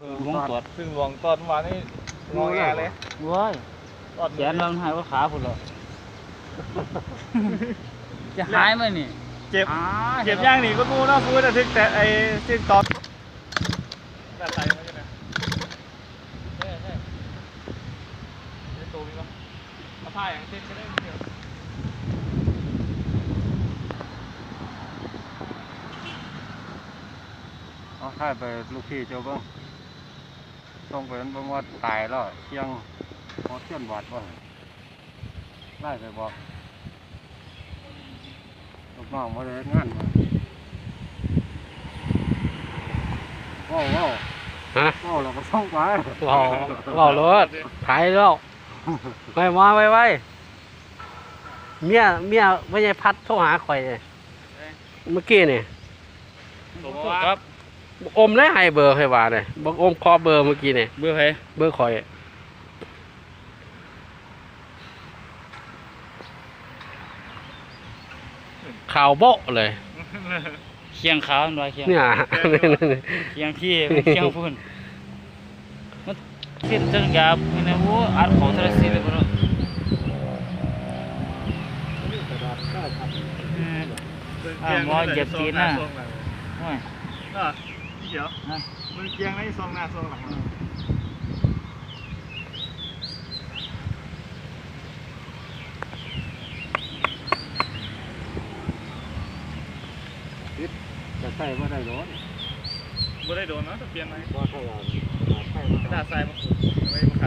วงตรวจซึ่งหลวงตอนมานี่งอแงเลยว้ายตอนแขนเราหายว่าขาพุ่นเหรอจะหายไหมนี่เจ็บอ้าเจ็บย่างหนีก็มูเนาะฟูดแต่ทึกแต่ไอ้ซึ่งตอนแบบใส่มาใช่ไหมใช่ใช่ไอ้ตัวนี้ปะเอาผ้าอย่างเช่นก็ได้เดียวเอาค่ายไปลูกพี่เจ้าเบิ้ง ต้องไปนั้นเบิ้งว่าตายแล้วเชียงหมอเชียนบาดบ่ไล่ไปบอกลูกน้องมาเลยงานมาว้าวว้าวฮะว้าวเราก็ส่งไปเว้าเว้ารถถ่ายแล้วไปมาไว้ไว้เมียเมียไม่ใช่พัดโทรหาข่อยเลยเมื่อกี้นี่ผมว่าครับ อมได้ให้เบอร์ให้ว่าเลยบอกอมขอเบอร์เมื่อกี้นี่เบื่อใครเบอร์ข่อยข่าวโบ๊ะเลยเคียงขาวมันว่าเคียงเนี่ยเคียงขี้เคียงพุ่นมันสิ้นจังยาพี่นะโอ้อัดของทรสีเลยบ่เนาะอืมอ่าหมอเหยียบตีนน่ะโอ้ย อะเดี๋ยวฮะมันเกียงในซองหน้าซองหลังจะใส่ไม่ได้โดนไม่ได้โดนเนาะแต่เปลี่ยนไหมว่าถ้าเราใส่กระดาษทรายมาขุดไว้มาขัด